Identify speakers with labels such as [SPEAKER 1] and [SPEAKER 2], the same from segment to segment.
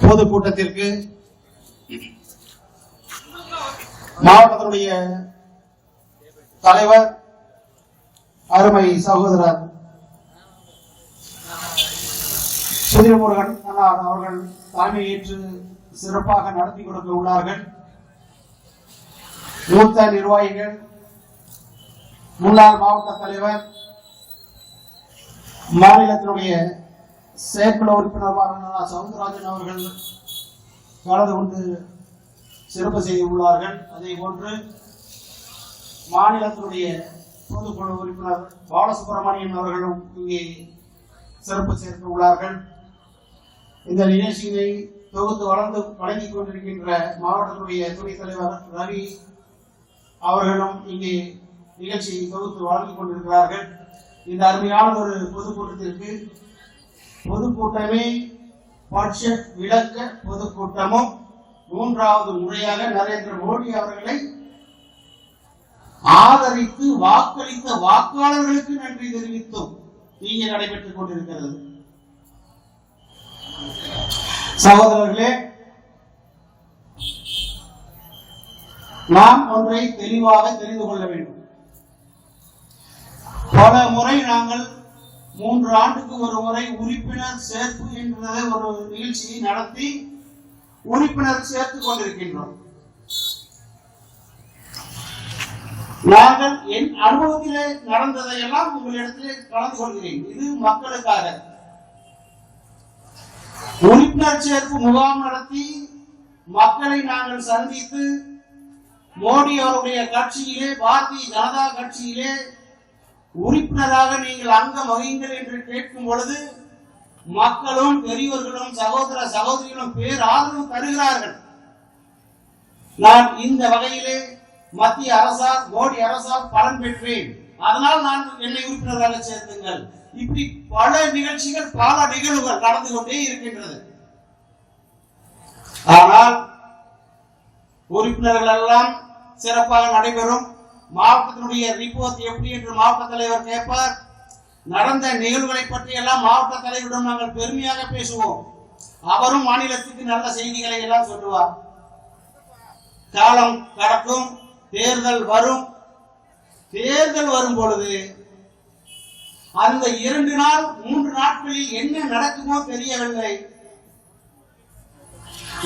[SPEAKER 1] பொதுக்கூட்டத்திற்கு மாவட்டத்தினுடைய தலைவர் அருமை சகோதரர் சுதிரமுருகன் அவர்கள் தலைமையேற்று சிறப்பாக நடத்தி கொடுக்க உள்ளார்கள். மூத்த நிர்வாகிகள் முன்னாள் மாவட்ட தலைவர் மாநிலத்தினுடைய செயற்குழு உறுப்பினர் சவுந்தரராஜன் அவர்கள் கலந்து கொண்டு சிறப்பு செய்துள்ளார்கள் அதே போன்று மாநிலத்தினுடைய பொதுக்குழு உறுப்பினர் பாலசுப்ரமணியன் அவர்களும் இங்கே சிறப்பு சேர்க்க உள்ளார்கள். இந்த நிகழ்ச்சியை தொகுத்து வளர்ந்து வழங்கிக் கொண்டிருக்கின்ற மாவட்டத்தினுடைய துணைத் தலைவர் ரவி அவர்களும் இங்கே நிகழ்ச்சியை தொகுத்து வழங்கிக் கொண்டிருக்கிறார்கள். இந்த அருமையான ஒரு பொதுக்கூட்டத்திற்கு பொதுக்கூட்டமே பட்ஜெட் விளக்க பொதுக்கூட்டமும் மூன்றாவது முறையாக நரேந்திர மோடி அவர்களை ஆதரித்து வாக்களித்த வாக்காளர்களுக்கு நன்றி தெரிவித்தும். நீங்க நடைபெற்றுக் கொண்டிருக்கிறது. சகோதரர்களே நாம் ஒன்றை தெளிவாக தெரிந்து கொள்ள வேண்டும். பல முறை நாங்கள் மூன்று ஆண்டுக்கு ஒரு முறை உறுப்பினர் சேர்ப்பு என்ற ஒரு நிகழ்ச்சியை நடத்தி உறுப்பினர் சேர்த்துக் கொண்டிருக்கின்றோம். நாங்கள் என் அனுபவத்திலே நடந்ததையெல்லாம் உங்களிடத்திலே கலந்து கொள்கிறேன். இது மக்களுக்காக. உறுப்பினர் சேர்ப்பு முகாம் நடத்தி மக்களை நாங்கள் சந்தித்து மோடி அவருடைய கட்சியிலே பாரதிய ஜனதா கட்சியிலே உறுப்பினராக நீங்கள் அங்கம் வகிங்கள் என்று கேட்கும் பொழுது மக்களும் பெரியவர்களும் சகோதர சகோதரிகளும் பேர் ஆதரவு தருகிறார்கள். நான் இந்த வகையிலே மத்திய அரசால் மோடி அரசால் பலன் பெற்றேன். அதனால் நான் என்னை உறுப்பினராக சேர்த்துங்கள். இப்படி பல நிகழ்ச்சிகள் பல நிகழ்வுகள் நடந்து கொண்டே இருக்கின்றது. ஆனால் உறுப்பினர்கள் எல்லாம் சிறப்பாக நடைபெறும். மாவட்டத்தினுடைய ரிப்போர்ட் எப்படி என்று மாவட்ட தலைவர் கேட்பார். நடந்த நிகழ்வுகளை பற்றி எல்லாம் மாவட்ட தலைவரிடம் நாங்கள் பெருமையாக பேசுவோம். அவரும் மாநிலத்துக்கு நல்ல செய்திகளை எல்லாம் சொல்லுவார். காலம் கடக்கும் தேர்தல் வரும். தேர்தல் வரும் பொழுது அந்த இரண்டு நாள் மூன்று நாட்களில் என்ன நடக்குமோ தெரியவில்லை.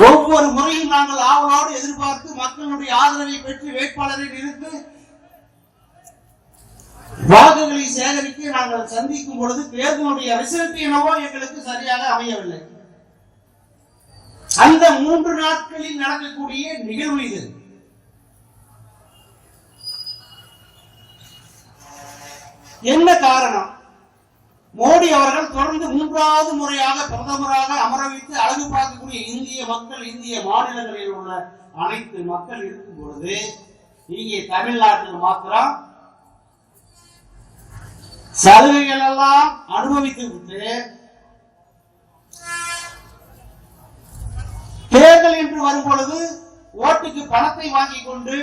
[SPEAKER 1] ஒவ்வொரு முறையும் நாங்கள் ஆவலோடு எதிர்பார்த்து மக்களுடைய ஆதரவை பெற்று வேட்பாளரை நிறுத்து வாக்குகளை சேகரித்து நாங்கள் சந்திக்கும் பொழுது தேர்தலுடைய ரிசல்ட் என்னவோ எங்களுக்கு சரியாக அமையவில்லை. அந்த மூன்று நாட்களில் நடக்கக்கூடிய நிகழ்வு இது. என்ன காரணம்? மோடி அவர்கள் தொடர்ந்து மூன்றாவது முறையாக பிரதமராக அமர வைத்து அழகு பார்க்கக்கூடிய இந்திய மக்கள் இந்திய மாநிலங்களில் உள்ள அனைத்து மக்கள் இருக்கும் பொழுது இங்கே தமிழ்நாட்டில் மாத்திரம் சலுகைகள் எல்லாம் அனுபவித்து விட்டு தேர்தல் என்று வரும் பொழுது ஓட்டுக்கு பணத்தை வாங்கி கொண்டு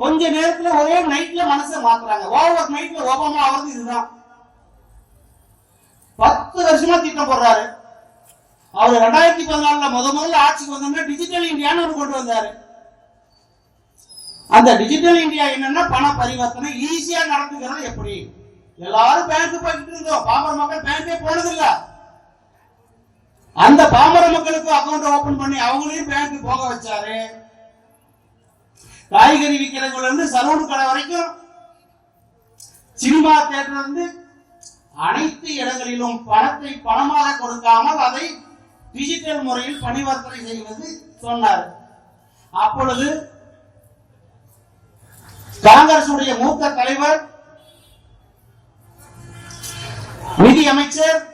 [SPEAKER 1] கொஞ்ச நேரத்துல ஒரே நைட்ல மனசை மாத்துறாங்க. ஓவர் நைட்ல ஓபமா ஆகுறது இதுதான். பத்து வருஷமா திட்டம் போடுறாரு. அவர் ரெண்டாயிரத்தி பதினாலுல முத முதல்ல ஆட்சிக்கு வந்தோம்னா டிஜிட்டல் இந்தியான்னு ஒன்று கொண்டு வந்தாரு. அந்த டிஜிட்டல் இந்தியா என்னன்னா பண பரிவர்த்தனை ஈஸியா நடந்துக்கிறது எப்படி? எல்லாரும் பேங்க் போயிட்டு இருந்தோம். பாமர மக்கள் பேங்கே போனதில்ல. அந்த பாமர மக்களுக்கு அக்கௌண்ட் ஓபன் பண்ணி அவங்களையும் பேங்க் போக வச்சாரு. காய்கறி விற்கிறவங்கள இருந்து சலூன் கடை வரைக்கும் சினிமா தேட்டர் இருந்து அனைத்து இடங்களிலும் பணத்தை பணமாக கொடுக்காமல் அதை டிஜிட்டல் முறையில் பரிவர்த்தனை செய்வது சொன்னார். அப்பொழுது காங்கிரஸ் உடைய மூத்த தலைவர் நிதி அமைச்சர்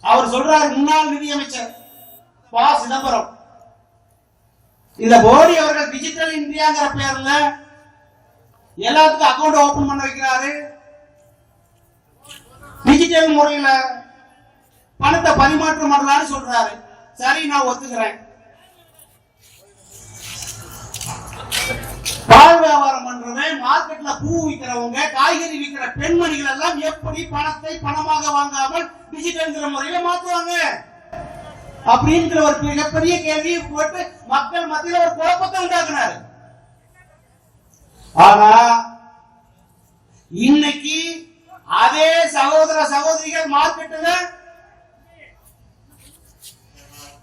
[SPEAKER 1] அவர் சொல்றாரு முன்னாள் நிதி அமைச்சர் ப. சிதம்பரம். இந்த மோடி அவர்கள் டிஜிட்டல் இந்தியாங்கிற பேர்ல எல்லாத்துக்கும் அக்கௌண்ட் ஓபன் பண்ண வைக்கிறாரு. டிஜிட்டல் முறையில பணத்தை பரிமாற்றம் பண்ணலாம்னு சொல்றாரு. சரி நான் ஒத்துக்கிறேன். மார்க்கெட்ல பூ விற்கிறவங்க காய்கறி விற்கிற பெண்மணிகள் எல்லாம் எப்படி பணத்தை பணமாக வாங்காமல் டிஜிட்டல் முறையில மாத்துவாங்க? அப்படின்ற ஒரு மிகப்பெரிய கேள்வி போட்டு மக்கள் மத்தியில ஒரு குழப்பத்தை உண்டாக்குனாரு. ஆனா இன்னைக்கு அதே சகோதர சகோதரிகள் மார்க்கெட்டுல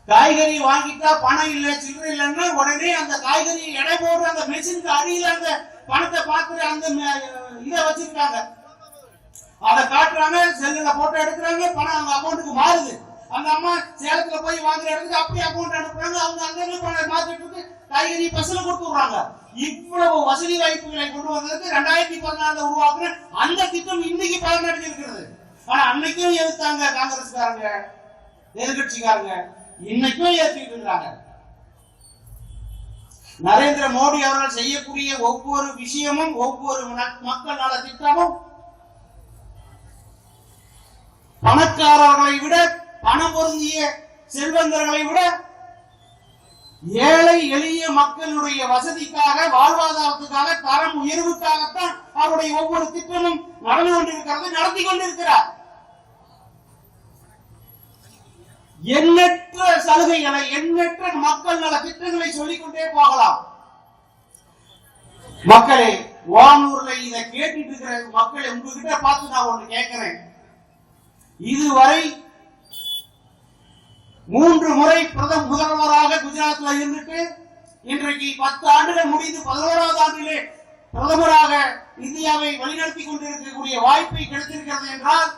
[SPEAKER 1] காய்கறி வாங்கிட்டா பணம் இல்ல சில்லறை இல்லைன்னா உடனே அந்த காய்கறி எடை போடுற அந்த மெஷினுக்கு அடியில அந்த பணத்தை பார்க்கிற அந்த இதை வச்சிருக்காங்க. அதை காட்டுறாங்க செல்லுல போட்டோ எடுக்கிறாங்க பணம் அவங்க அக்கௌண்ட்டுக்கு மாறுது. அந்த அம்மா சேலத்துல போய் வாங்குற இடத்துக்கு அப்படியே அக்கௌண்ட் அனுப்புறாங்க. அவங்க அங்க பணம் மாத்திட்டு காய்கறி பசுல கொடுத்து இவ்வளவு வசதி வாய்ப்புகளை கொண்டு வந்ததுக்கு ரெண்டாயிரத்தி பதினாலுல உருவாக்குன அந்த திட்டம் இன்னைக்கு பலனடைஞ்சு இருக்கிறது ஆனா அன்னைக்கும் எதிர்த்தாங்க காங்கிரஸ்காரங்க எதிர்கட்சிக்காரங்க இன்னைக்கும் ஏற்றிட்டு இருக்காங்க. நரேந்திர மோடி அவர்கள் செய்யக்கூடிய ஒவ்வொரு விஷயமும் ஒவ்வொரு மக்கள் நல திட்டமும் பணக்காரர்களை விட பணம் பொருந்திய செல்வந்தர்களை விட ஏழை எளிய மக்களுடைய வசதிக்காக வாழ்வாதாரத்துக்காக தரம் உயர்வுக்காகத்தான் அவருடைய ஒவ்வொரு திட்டமும் நடந்து கொண்டிருக்கிறது நடத்தி கொண்டிருக்கிறார். எண்ணற்ற சலுகைகளை எண்ணற்ற மக்கள் நல திட்டங்களை சொல்லிக்கொண்டே போகலாம். மக்களே வானூர்ல இதை கேட்டுட்டு இருக்கிற மக்களை உங்ககிட்ட பார்த்து நான் ஒண்ணு கேட்கிறேன். இதுவரை மூன்று முறை பிரதம முதல்வராக குஜராத்ல இருந்துட்டு இன்றைக்கு பத்து ஆண்டுகள் முடிந்து பதினோராவது ஆண்டிலே பிரதமராக இந்தியாவை வழிநடத்தி கொண்டிருக்கக்கூடிய வாய்ப்பை கிடைத்திருக்கிறது என்றால்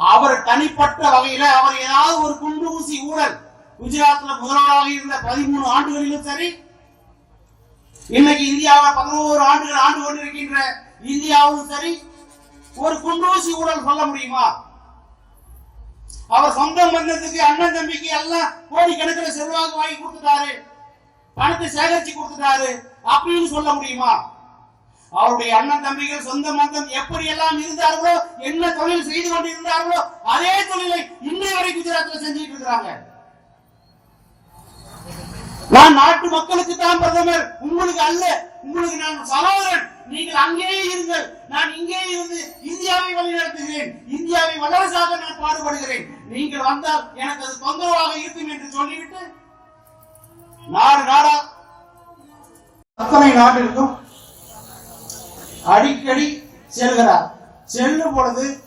[SPEAKER 1] அவர் தனிப்பட்ட வகையில அவர் ஏதாவது ஒரு குண்டு ஊசி ஊழல் குஜராத்ல முதல்வராக இருந்த பதிமூணு ஆண்டுகளிலும் சரி இன்னைக்கு இந்தியாவில் பதினோரு ஆண்டுகள் ஆண்டு கொண்டிருக்கின்ற இந்தியாவும் சரி ஒரு குண்டூசி ஊழல் சொல்ல முடியுமா? அவர் சொந்தம் வந்ததுக்கு அண்ணன் தம்பிக்கு எல்லாம் கோடி கணக்கில் செல்வாக்கு வாங்கி கொடுத்துட்டாரு பணத்தை சேகரிச்சு கொடுத்துட்டாரு அப்படின்னு சொல்ல முடியுமா? அவருடைய அண்ணன் தம்பிகள் சொந்த மந்தம் எப்படி எல்லாம் இருந்தார்களோ என்ன தொழில் செய்து கொண்டிருந்தார்களோ அதே தொழிலை இன்னை வரை குஜராத்தில் செஞ்சுட்டு இருக்கிறாங்க. நான் நாட்டு மக்களுக்கு தான் பிரதமர். உங்களுக்கு அல்ல. உங்களுக்கு நான் சகோதரன். நீங்கள் அங்கேயே இருங்கள். நான் இங்கே இருந்து இந்தியாவை வழிநடத்துகிறேன். இந்தியாவை வல்லரசாக நான் பாடுபடுகிறேன். நீங்கள் வந்தால் எனக்கு அது தொந்தரவாக இருக்கும் என்று சொல்லிவிட்டு நாடு நாடா அத்தனை நாட்டிற்கும் அடிக்கடி செல்கிறார். செல்லும் பொழுது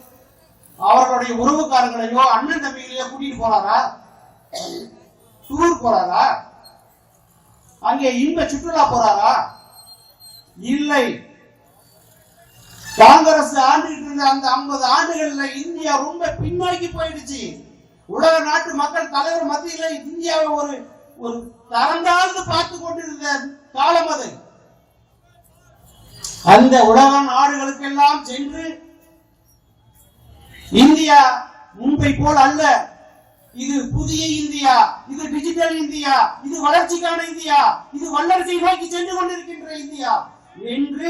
[SPEAKER 1] அவர்களுடைய உறவுக்காரங்களையோ அண்ணன் தம்பிகளையோ கூட்டிட்டு போறாரா? டூர் போறாரா? அங்கே இன்ப சுற்றுலா போறாரா? இல்லை. காங்கிரஸ் ஆண்டுகிட்டு இருந்த அந்த 50 ஆண்டுகள்ல இந்தியா ரொம்ப பின்னோக்கி போயிடுச்சு. உலக நாட்டு மக்கள் தலைவர் மத்தியில இந்தியாவை ஒரு ஒரு தரந்தாழ்ந்து பார்த்து கொண்டிருந்த காலம் அது. அந்த உலக நாடுகளுக்கெல்லாம் சென்று இந்தியா முன்பை போல் அல்ல. இது புதிய இந்தியா இது டிஜிட்டல் இந்தியா இது வளர்ச்சிக்கான இந்தியா இது வல்லரசை நோக்கி சென்று கொண்டிருக்கின்ற இந்தியா என்று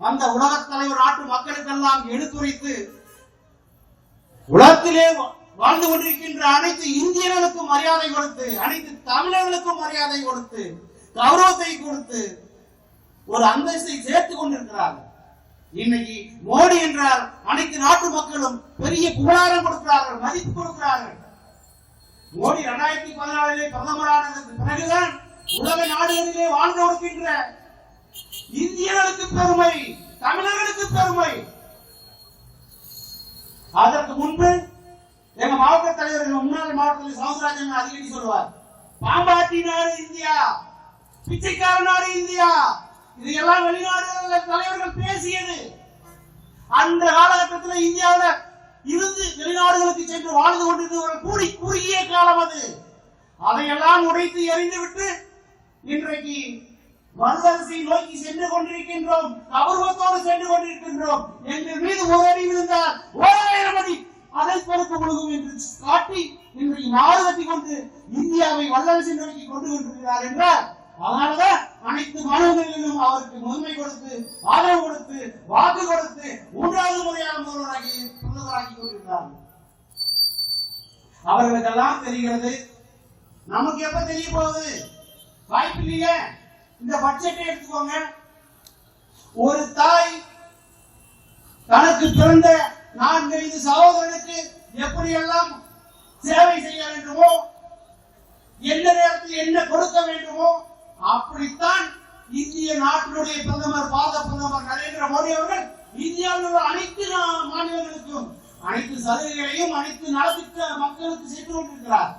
[SPEAKER 1] அந்த உலகத் தலைவர் நாட்டு மக்களுக்கெல்லாம் எடுத்துரைத்து உலகத்திலே வாழ்ந்து கொண்டிருக்கின்ற அனைத்து இந்தியர்களுக்கும் மரியாதை கொடுத்து அனைத்து தமிழர்களுக்கும் மரியாதை கொடுத்து கௌரவத்தை கொடுத்து ஒரு அந்தஸ்தை சேர்த்து கொண்டிருக்கிறார்கள். இன்னைக்கு மோடி என்றால் அனைத்து நாட்டு மக்களும் பெரிய புகழாரம் கொடுக்கிறார்கள் மதிப்பு கொடுக்கிறார்கள். மோடி இரண்டாயிரத்தி பதினாலிலே பிரதமரானதற்கு பிறகுதான் உலக நாடுகளிலே வாழ்ந்து கொடுக்கின்ற இந்தியர்களுக்கு பெருமை தமிழர்களுக்கு பெருமை. அதற்கு முன்பு எங்க மாவட்ட தலைவர் முன்னாள் மாவட்டத்தில் சவுந்தரராஜன் அடிக்கடி சொல்லுவார் பாம்பாட்டி நாடு இந்தியா பிச்சைக்கார நாடு இந்தியா. எல்லாம் வெளிநாடு தலைவர்கள் பேசியது. அந்த காலகட்டத்தில் இந்தியாவுல இருந்து வெளிநாடுகளுக்கு சென்று வாழ்ந்து கொண்டிருந்தவர்கள் கூடி குறுகிய காலம் அது. அதையெல்லாம் உடைத்து எறிந்துவிட்டு இன்றைக்கு வல்லரசை நோக்கி சென்று கொண்டிருக்கின்றோம். கௌரவத்தோடு சென்று கொண்டிருக்கின்றோம். எங்கள் மீது ஒரு அடி விழுந்தால் ஓராயிரம் அடி. அதை பொறுத்து முழுகும் என்று காட்டி இன்றைக்கு நாடு கட்டி கொண்டு இந்தியாவை வல்லரசை நோக்கி கொண்டு கொண்டிருக்கிறார் என்றால் அதனாலதான் அனைத்து மாணவர்களிலும் அவருக்கு முதன்மை கொடுத்து ஆதரவு கொடுத்து வாக்கு கொடுத்து மூன்றாவது முறையாக முதல்வராகி பிரதமராக்கி கொண்டிருக்கிறார்கள். அவர்களுக்கெல்லாம் தெரிகிறது. நமக்கு எப்ப தெரிய போகுது? வாய்ப்பு இல்லையே. இந்த பட்ஜெட்டை எடுத்துக்கோங்க. ஒரு தாய் தனக்கு பிறந்த நான்கு ஐந்து சகோதரனுக்கு எப்படியெல்லாம் சேவை செய்ய வேண்டுமோ எந்த நேரத்தில் என்ன கொடுக்க வேண்டுமோ அப்படித்தான் இந்திய நாட்டினுடைய பிரதமர் பாத பிரதமர் நரேந்திர மோடி அவர்கள் இந்தியாவில் உள்ள அனைத்து மாநிலங்களுக்கும் அனைத்து சலுகைகளையும் அனைத்து நலத்திட்ட மக்களுக்கு செய்து கொண்டிருக்கிறார்.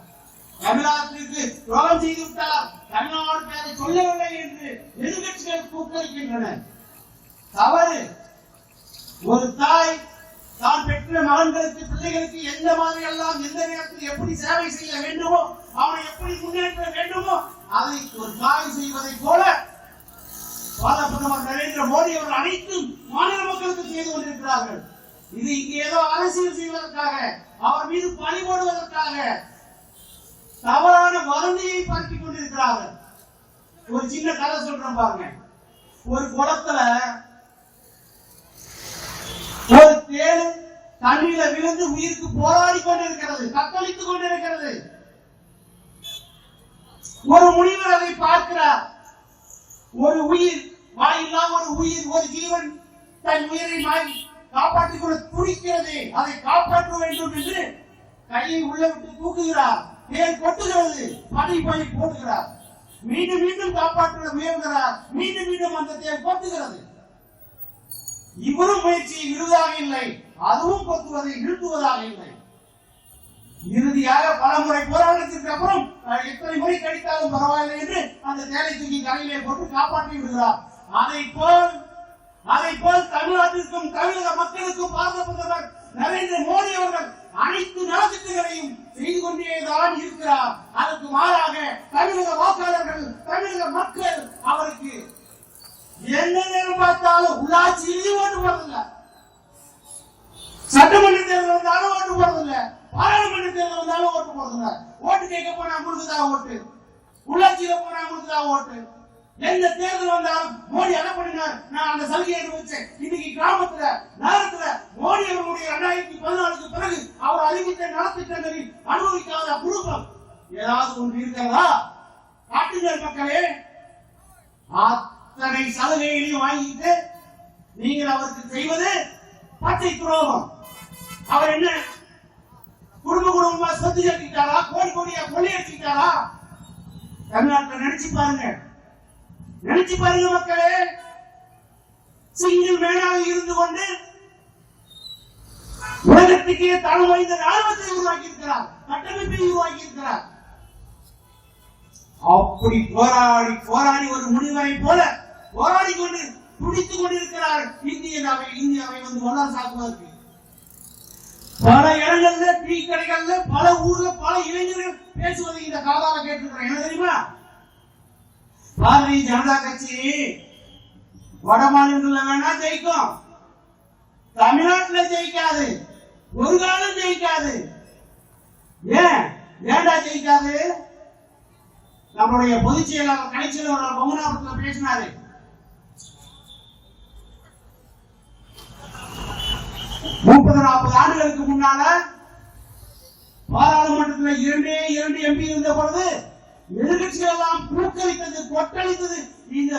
[SPEAKER 1] தமிழ்நாட்டிற்கு துரோகம் செய்து விட்டார். தமிழ்நாடு பேரை சொல்லவில்லை என்று எதிர்கட்சிகள் கூட்டளிக்கின்றன தவறு. ஒரு தாய் தான் பெற்ற மகன்களுக்கு பிள்ளைகளுக்கு எந்த மாதிரி எல்லாம் எந்த நேரத்தில் எப்படி சேவை செய்ய வேண்டுமோ அவனை எப்படி முன்னேற்ற வேண்டுமோ அதை ஒரு தாய் செய்வதை போல பாரத பிரதமர் நரேந்திர மோடி அவர்கள் அனைத்தும் மாநில மக்களுக்கு செய்து கொண்டிருக்கிறார்கள். இது இங்கே ஏதோ அரசியல் செய்வதற்காக அவர் மீது பழி போடுவதற்காக தவறான வதந்தியை பரப்பிக் கொண்டிருக்கிறார்கள். ஒரு சின்ன கதை சொல்றேன் பாருங்க. ஒரு குளத்துல ஒரு தேனு தண்ணீர விழுந்து உயிருக்கு போராடி கொண்டிருக்கிறது தத்தளித்துக் கொண்டிருக்கிறது. ஒரு முனிவர் அதை பார்க்கிறார். ஒரு உயிர் வாயில்லா ஒரு உயிர் ஒரு ஜீவன் தன் உயிரை மாறி காப்பாற்றிக் கொள்ள துடிக்கிறது. அதை காப்பாற்ற வேண்டும் என்று கையை உள்ள விட்டு தூக்குகிறார். தேர் கொட்டுகிறது பனி போய் போடுகிறார் மீண்டும் மீண்டும் காப்பாற்ற முயல்கிறார். மீண்டும் மீண்டும் அந்த தேர் கொட்டுகிறது. இவரும் முயற்சியை விடுவதாக இல்லை. அதுவும் கொத்துவதை நிறுத்துவதாக இல்லை. இறுதியாக பல முறை போராட்டத்திற்கு அப்புறம் எத்தனை முறை கடித்தாலும் பரவாயில்லை என்று அந்த தேலை தூக்கி கரையிலே போட்டு காப்பாற்றி விடுகிறார். அதை போல் அதை போல் தமிழ்நாட்டிற்கும் தமிழக மக்களுக்கும் பாரத பிரதமர் நரேந்திர மோடி அவர்கள் அனைத்து நலத்திட்டங்களையும் செய்து கொண்டேதான் இருக்கிறார். அதற்கு மாறாக தமிழக வாக்காளர்கள் தமிழக மக்கள் அவருக்கு எந்த நேரம் பார்த்தாலும் உள்ளாட்சியிலையும் ஓட்டு போறதில்லை சட்டமன்ற தேர்தல் வந்தாலும் ஓட்டு போறதில்ல பாராளுமன்ற தேர்தல் வந்தாலும் ஓட்டு போறதில்ல ஓட்டு கேட்க போனா முழுக்குதா ஓட்டு? உள்ளாட்சியில போனா முழுக்குதா ஓட்டு? எந்த தேர்தல் வந்தாலும் மோடி என்ன பண்ணினார்? நான் அந்த சலுகையை வச்சேன். இன்னைக்கு கிராமத்துல நகரத்துல மோடி அவர்களுடைய இரண்டாயிரத்தி பதினாலுக்கு பிறகு அவர் அறிவித்த நலத்திட்டங்களில் அனுபவிக்காத குடும்பம் ஏதாவது ஒன்று இருக்கிறதா காட்டுங்கள் மக்களே அத்தனை சலுகைகளையும் வாங்கிட்டு நீங்கள் அவருக்கு செய்வது பச்சை துரோகம். அவர் என்ன? குடும்ப குடும்பமா சொத்து சேர்த்துக்கிட்டாரா? கோடி கோடியா கொள்ளையடிச்சுக்கிட்டாரா தமிழ்நாட்டில் நினைச்சு பாருங்க. நினைச்சு பாருங்க மக்களே. சிங்கிள் மேனாக இருந்து கொண்டு உலகத்துக்கே தளம் வாய்ந்த ராணுவத்தை உருவாக்கி இருக்கிறார் கட்டமைப்பை உருவாக்கி இருக்கிறார் அப்படி போராடி போராடி ஒரு முனிவரை போல போராடி கொண்டு துடித்துக் கொண்டிருக்கிறார். இந்தியாவை இந்தியாவை வந்து வல்லரசாக்குவதற்கு பல இடங்கள்ல டீ கடைகள்ல பல ஊர்ல பல இளைஞர்கள் பேசுவதை இந்த காதால கேட்டிருக்கிறேன் என்ன தெரியுமா? பாரதிய ஜனதா கட்சி வட மாநிலங்கள்ல வேணா ஜெயிக்கும். தமிழ்நாட்டுல ஜெயிக்காது. ஒரு காலம் ஜெயிக்காது. ஏன்? ஏண்டா ஜெயிக்காது? நம்மளுடைய பொதுச் செயலாளர் கலைச்செல்வர் பொம்மனாபுரத்துல பேசினாரு. நாற்பது ஆண்டுகளுக்கு முன்னால பாராளுமன்றத்தில் இரண்டே இரண்டு எம்பி இருந்த பொழுது எதிர்கட்சிகள் எல்லாம் பூக்களித்தது கொட்டளித்தது நீங்க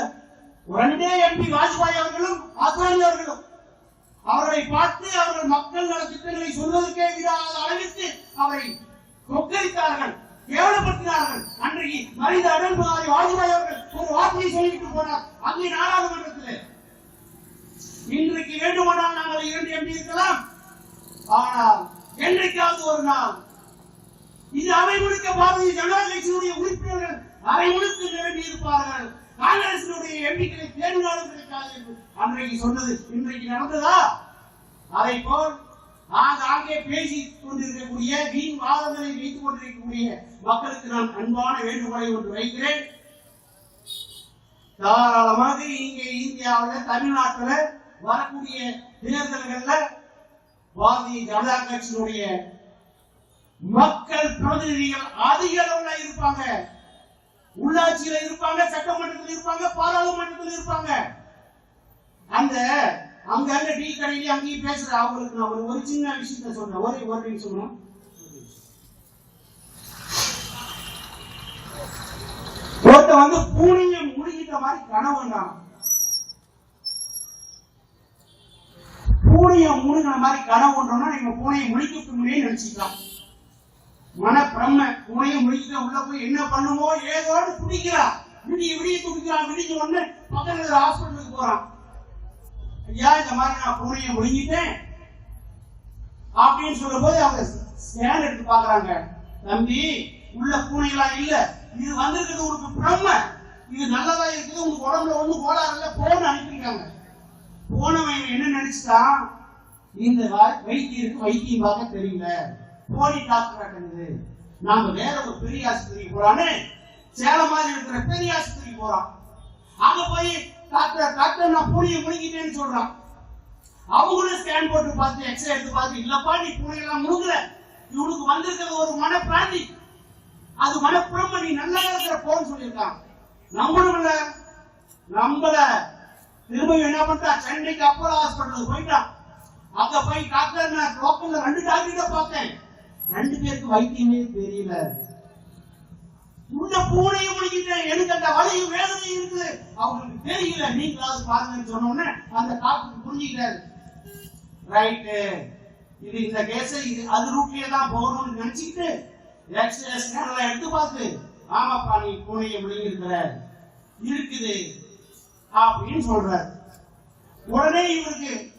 [SPEAKER 1] ரெண்டே எம்பி வாஜ்பாய் அவர்களும் அத்வானி அவர்களும். அவரை பார்த்து அவர்கள் மக்கள் நல திட்டங்களை சொல்வதற்கே விடாத அளவிற்கு அவரை கொக்கரித்தார்கள் கேவலப்படுத்தினார்கள். அன்றைக்கு மனித அடல் பிகாரி வாஜ்பாய் அவர்கள் ஒரு வார்த்தையை சொல்லிவிட்டு போனார் அங்கே நாடாளுமன்றத்தில். இன்றைக்கு வேண்டுமானால் நாங்கள் இரண்டு எம்பி இருக்கலாம் ஆனால் என்றைக்காவது ஒரு நாள் இது அவை முழுக்க பாரதிய ஜனதா கட்சியினுடைய உறுப்பினர்கள் அவை முழுக்க நிரம்பி இருப்பார்கள் காங்கிரசினுடைய எம்பிக்களை தேர்வுகளும் கிடைக்காது என்று அன்றைக்கு சொன்னது இன்றைக்கு நடந்ததா? அதை போல் ஆங்காங்கே பேசி கொண்டிருக்கக்கூடிய வீண் வாதங்களை வைத்துக் கொண்டிருக்கக்கூடிய மக்களுக்கு நான் அன்பான வேண்டுகோளை ஒன்று வைக்கிறேன். தாராளமாக இங்கே இந்தியாவில் தமிழ்நாட்டுல வரக்கூடிய தேர்தல்கள்ல பாரதிய ஜனதா கட்சியினுடைய மக்கள் பிரதிநிதிகள் அதிக அளவுல இருப்பாங்க. உள்ளாட்சியில இருப்பாங்க சட்டமன்றத்தில் இருப்பாங்க பாராளுமன்றத்தில் இருப்பாங்க. அந்த அங்க அங்க டீ கடையில அங்கேயும் பேசுற அவங்களுக்கு நான் ஒரு ஒரு சின்ன விஷயத்த சொல்றேன். ஒரே ஒரு நிமிஷம். ஒருத்த வந்து பூனையை முடிக்கிட்ட மாதிரி கனவுண்டான் பூனையை முழுங்கின மாதிரி கனவுன்றோம்னா நீங்க பூனையை முடிக்க முன்னே நினைச்சுக்கலாம். மன பிரம்ம பூனையை முழிக்கிட்ட உள்ள போய் என்ன பண்ணுமோ ஏதோடு துடிக்கிறான். விடிய விடிய துடிக்கிறான். விடிஞ்ச உடனே பக்கத்துல ஹாஸ்பிட்டலுக்கு போறான். ஐயா இந்த மாதிரி நான் பூனையை முடிஞ்சிட்டேன் அப்படின்னு சொல்லும் போது அவங்க ஸ்கேன் எடுத்து பாக்குறாங்க தம்பி உள்ள பூனைகளா இல்ல. இது வந்திருக்கிறது உனக்கு பிரம்ம இது நல்லதா இருக்குது. உங்க உடம்புல ஒண்ணு கோளாறு இல்ல. போன்னு அனுப்பியிருக்காங்க. போனவன் என்ன நினைச்சிட்டான் இந்த வைத்தியருக்கு வைத்தியம் பார்க்க தெரியல. போலி டாக்டர் ஆட்டங்குது நாம வேற ஒரு பெரிய ஆஸ்பத்திரிக்கு போறான்னு சேலம் மாதிரி இருக்கிற பெரிய ஆஸ்பத்திரிக்கு போறான். அங்க போய் டாக்டர் டாக்டர் நான் பூனையை முழுங்கிட்டேன்னு சொல்றான். அவங்களும் ஸ்கேன் போட்டு பார்த்து எக்ஸ்ரே எடுத்து பார்த்து இல்லப்பா நீ பூனையெல்லாம் முழுங்கல இவனுக்கு வந்திருக்கிறது ஒரு மனப்பிராந்தி. அது மனப்புறம் நீ நல்லா இருக்கிற போன்னு சொல்லியிருக்கான். நம்மளும் இல்ல. திரும்ப என்ன பண்ணிட்டா சென்னைக்கு அப்போலோ ஹாஸ்பிட்டலுக்கு போயிட்டான் அங்க போய் டாக்டர் நான் லோக்கல்ல ரெண்டு டாக்டர் பார்த்தேன். ரெண்டு பேருக்கு வைத்தியமே தெரியல. உள்ள பூனையும் முடிக்கிட்டேன் எனக்கு அந்த வலையும் வேதனையும் இருக்குது அவங்களுக்கு தெரியல. நீங்களாவது பாருங்கன்னு சொன்ன உடனே அந்த டாக்டர் புரிஞ்சுக்கிட்டாரு. ரைட்டு இது இந்த கேஸ் இது அது ரூட்லயே தான் போகணும்னு நினைச்சுக்கிட்டு எக்ஸ்ரே ஸ்கேன்ல எடுத்து பார்த்து ஆமாப்பா நீ பூனையை முடிஞ்சிருக்கிற இருக்குது. அப்படின்னு சொல்றாரு. உடனே இவருக்கு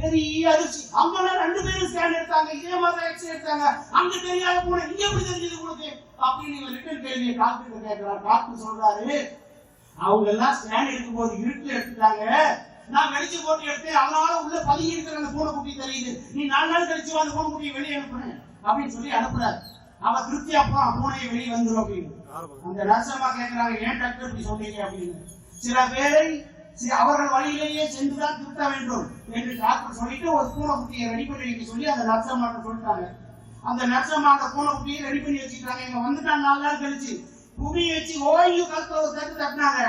[SPEAKER 1] பெரிய அதிர்ச்சி. அங்கெல்லாம் ரெண்டு பேரும் ஸ்கேன் எடுத்தாங்க. இதே மாதிரி எக்ஸ்ரே எடுத்தாங்க. அங்க தெரியாத பூனை. இங்க எப்படி தெரிஞ்சது உங்களுக்கு? அப்படின்னு இவர் ரிட்டன் கேள்வியை டாக்டர் கேட்கிறார். டாக்டர் சொல்றாரு அவங்க எல்லாம் ஸ்கேன் எடுக்கும் போது இருட்டுல எடுத்துட்டாங்க. நான் வெளிச்சு போட்டு எடுத்தேன். அதனால உள்ள பதுங்கி இருக்கிற அந்த பூனைக்குட்டி தெரியுது. நீ நாலு நாள் கழிச்சு வா, அந்த பூனைக்குட்டியை வெளியே அனுப்புனேன் அப்படின்னு சொல்லி அனுப்புறாரு. அவ திருப்தி அப்புறம் பூனையை வெளியே வந்துடும் அப்படின்னு. அந்த நர்சம்மா கேட்கிறாங்க ஏன் டாக்டர் இப்படி சொன்னீங்க அப்படின்னு. சில பேரை அவர்கள் வழியிலேயே சென்றுதான் திருத்த வேண்டும் என்று டாக்டர் சொல்லிட்டு ஒரு பூனைக்குட்டியை ரெடி பண்ணி வைக்க சொல்லி அந்த நர்சம்மாட்ட சொல்லிட்டாங்க. அந்த நர்சம்மா பூனைக்குட்டியை ரெடி பண்ணி வச்சுக்கிறாங்க இங்க வந்துட்டான் நாலு நாள் கழிச்சு. புவி வச்சு ஓய்வு கருத்த தட்டு தட்டினாங்க.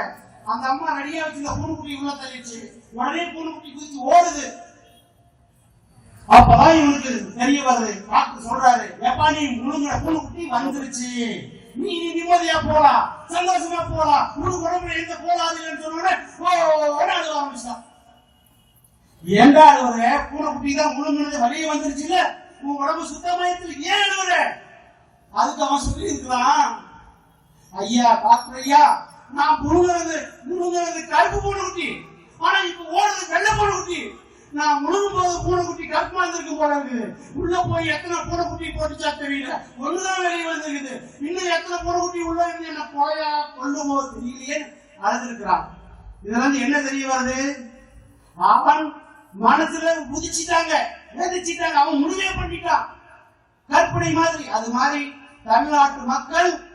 [SPEAKER 1] அந்த அம்மா ரெடியா வச்சிருந்த பூனைக்குட்டி உள்ள தள்ளிடுச்சு. உடனே பூனைக்குட்டி குதிச்சு ஓடுது. அப்பதான் இவனுக்கு தெரிய வருது. டாக்டர் சொல்றாரு எப்பா நீ முழுங்கிற பூனைக்குட்டி வந்துருச்சு. நீ நீ நிம்மதியா போலாம் சந்தோஷமா போலாம் உனக்கு உடம்புல எந்த போலாதுன்னு சொன்னோட அழுக ஆரம்பிச்சான் ஏண்டா அழுவுற? பூனைக்குட்டி தான் முழுங்குனது வெளியே வந்துருச்சுல உன் உடம்பு சுத்தமயத்தில் ஏன் அழுவுற? அதுக்கு அவன் சொல்லி இருக்கிறான் ஐயா டாக்டர் ஐயா நான் முழுங்குறது முழுங்குறது கருப்பு பூனைக்குட்டி ஆனா இப்ப ஓடுறது வெள்ளை பூனைக்குட்டி நான் முழுகும் போது பூனைக்குட்டி கருப்பு வந்திருக்கு போல உள்ள போய் எத்தனை பூனைக்குட்டி போட்டுச்சா தெரியல. ஒண்ணுதான் வெளியே வந்திருக்குது. இன்னும் எத்தனை பூனைக்குட்டி உள்ள இருந்து என்ன போயா கொள்ளுமோ தெரியலையே. அழுதுருக்கிறான். இதுல இருந்து என்ன தெரிய வருது? அவன் மனசுல உதிச்சிட்டாங்க. வேதிச்சிட்டாங்க. அவன் முடிவே பண்ணிட்டான். கற்பனை மாதிரி. அது மாதிரி தமிழ்நாட்டு மக்கள்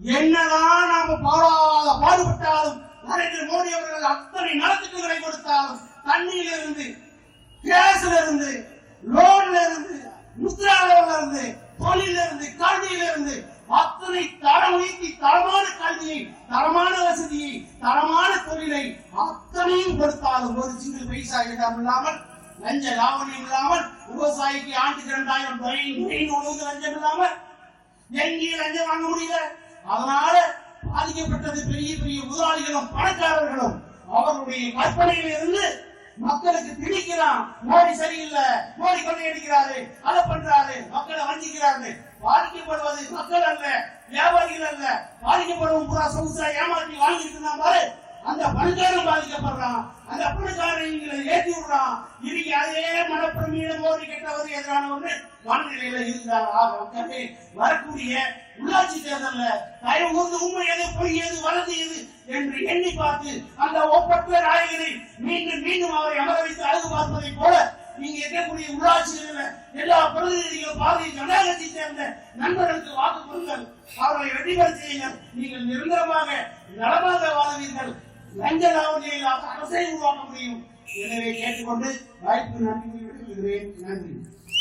[SPEAKER 1] என்னதான் நாம பாடாத பாடுபட்டாலும் நரேந்திர மோடி அவர்கள் அத்தனை நலத்திட்டங்களை கொடுத்தாலும் தண்ணியில இருந்து கேஸ்ல இருந்து லோன்ல இருந்து முத்ரா லோன்ல இருந்து தொழில இருந்து கல்வியில இருந்து அத்தனை தரம் உயர்த்தி தரமான கல்வியை தரமான வசதியை தரமான தொழிலை அத்தனையும் கொடுத்தாலும் ஒரு சிங்கிள் பைசா இடம் இல்லாமல் லஞ்ச லாவணியம் இல்லாமல் விவசாயிக்கு ஆண்டுக்கு இரண்டாயிரம் உணவுக்கு லஞ்சம் இல்லாமல் எங்கேயும் லஞ்சம் வாங்க முடியல. அதனால பாதிக்கப்பட்டது பெரிய பெரிய முதலாளிகளும் பணக்காரர்களும் அவர்களுடைய கற்பனையில் இருந்து மக்களுக்கு திணிக்கிறான் மோடி சரியில்லை. மோடி கொள்ளையடிக்கிறாரு. அதை பண்றாரு. மக்களை வஞ்சிக்கிறாரு. பாதிக்கப்படுவது மக்கள் அல்ல வியாபாரிகள் அல்ல. பாதிக்கப்படுவோம் பூரா சொகுசா ஏமாற்றி வாழ்ந்துட்டு இருந்தா பாரு. பணக்காரன் பாதிக்கப்படுறான் அந்த பணக்காரன் ஏற்றி விடுறான் இன்னைக்கு அதே மனப்பிரமீட மோடி கெட்டவர் எதிரானவர்கள் மனநிலையில இருந்தார். ஆக வரக்கூடிய உள்ளாட்சி தேர்தல்ல தயவு கூர்ந்து உண்மை எது பொய் எது வலது எது என்று எண்ணி பார்த்து அந்த ஒப்பற்ற நாயகனை மீண்டும் மீண்டும் அவரை அமர வைத்து அழகு பார்ப்பதை போல நீங்க இருக்கக்கூடிய உள்ளாட்சிகளில் எல்லா பிரதிநிதிகளும் பாரதிய ஜனதா கட்சி சேர்ந்த நண்பர்களுக்கு வாக்கு கொடுங்கள். அவர்களை வெற்றி பெற செய்யுங்கள். நீங்கள் நிரந்தரமாக நலமாக வாழ்வீர்கள். லஞ்ச லாவணியை அரசை உருவாக்க முடியும். எனவே கேட்டுக்கொண்டு வாய்ப்பு நன்றி நன்றி.